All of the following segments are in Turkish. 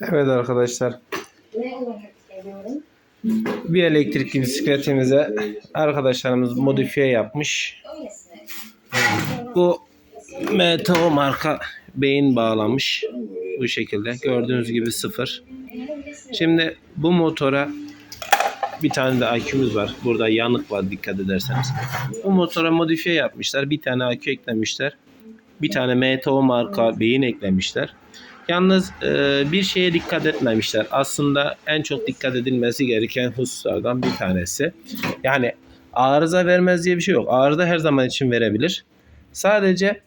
Evet arkadaşlar. Bir elektrikli bisikletimize arkadaşlarımız modifiye yapmış. Bu MTO marka beyin bağlamış. Bu şekilde. Gördüğünüz gibi sıfır. Şimdi bu motora bir tane de akümüz var. Burada yanık var dikkat ederseniz. Bu motora modifiye yapmışlar. Bir tane akü eklemişler. Bir tane MTO marka beyin eklemişler. Yalnız e, bir şeye dikkat etmemişler. Aslında en çok dikkat edilmesi gereken hususlardan bir tanesi. Yani arıza vermez diye bir şey yok. Arıza her zaman için verebilir. Sadece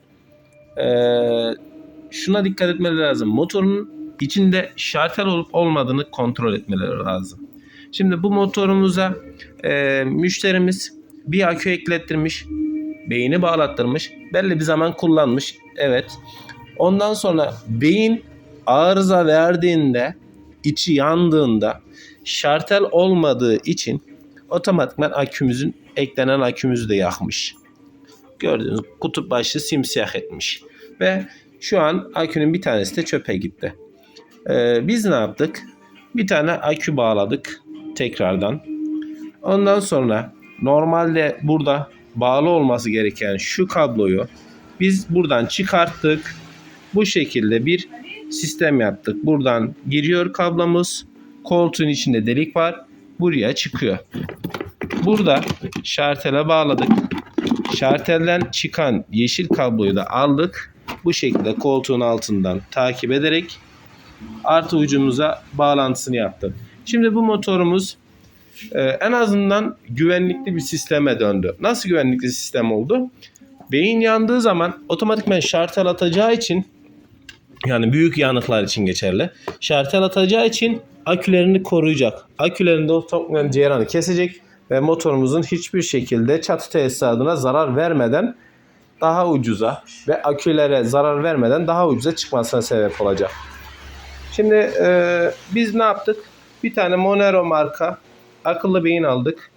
e, şuna dikkat etmeleri lazım. Motorun içinde şartel olup olmadığını kontrol etmeleri lazım. Şimdi bu motorumuza e, müşterimiz bir akü eklettirmiş, beyni bağlattırmış, belli bir zaman kullanmış. Evet. Ondan sonra beyin arıza verdiğinde, içi yandığında şartel olmadığı için otomatikman akümüzün eklenen akümüzü de yakmış. Gördüğünüz kutup başı simsiyah etmiş. Ve şu an akünün bir tanesi de çöpe gitti. Ee, biz ne yaptık? Bir tane akü bağladık tekrardan. Ondan sonra normalde burada bağlı olması gereken şu kabloyu biz buradan çıkarttık. Bu şekilde bir sistem yaptık. Buradan giriyor kablomuz. Koltuğun içinde delik var. Buraya çıkıyor. Burada şartele bağladık. Şartelden çıkan yeşil kabloyu da aldık. Bu şekilde koltuğun altından takip ederek artı ucumuza bağlantısını yaptım. Şimdi bu motorumuz e, en azından güvenlikli bir sisteme döndü. Nasıl güvenlikli sistem oldu? Beyin yandığı zaman otomatikman şartel atacağı için yani büyük yanıklar için geçerli. Şartel atacağı için akülerini koruyacak. Akülerinde otomatikman ceyranı kesecek ve motorumuzun hiçbir şekilde çatı tesisatına zarar vermeden daha ucuza ve akülere zarar vermeden daha ucuza çıkmasına sebep olacak. Şimdi e, biz ne yaptık? Bir tane Monero marka akıllı beyin aldık.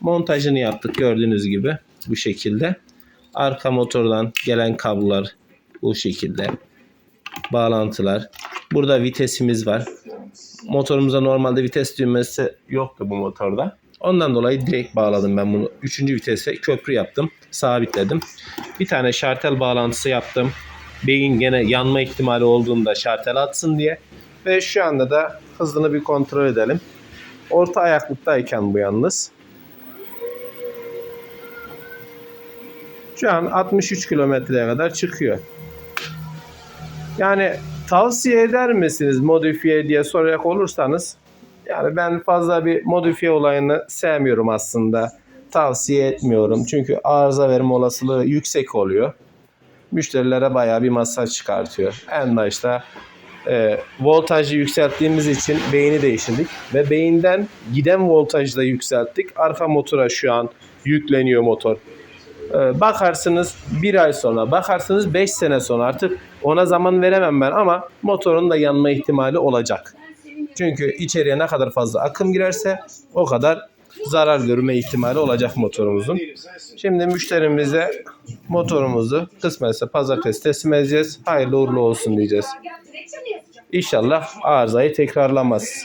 Montajını yaptık gördüğünüz gibi bu şekilde. Arka motordan gelen kablolar bu şekilde. Bağlantılar. Burada vitesimiz var. Motorumuza normalde vites düğmesi yoktu bu motorda. Ondan dolayı direkt bağladım ben bunu. Üçüncü vitese köprü yaptım. Sabitledim. Bir tane şartel bağlantısı yaptım. Beyin gene yanma ihtimali olduğunda şartel atsın diye. Ve şu anda da hızını bir kontrol edelim. Orta ayaklıktayken bu yalnız. Şu an 63 kilometreye kadar çıkıyor. Yani tavsiye eder misiniz modifiye diye soracak olursanız yani ben fazla bir modifiye olayını sevmiyorum aslında. Tavsiye etmiyorum. Çünkü arıza verme olasılığı yüksek oluyor. Müşterilere bayağı bir masaj çıkartıyor. En başta e, voltajı yükselttiğimiz için beyni değiştirdik. Ve beyinden giden voltajı da yükselttik. Arka motora şu an yükleniyor motor. E, bakarsınız bir ay sonra, bakarsınız 5 sene sonra artık ona zaman veremem ben ama motorun da yanma ihtimali olacak. Çünkü içeriye ne kadar fazla akım girerse o kadar zarar görme ihtimali olacak motorumuzun. Şimdi müşterimize motorumuzu kısmetse pazartesi teslim edeceğiz. Hayırlı uğurlu olsun diyeceğiz. İnşallah arızayı tekrarlamaz.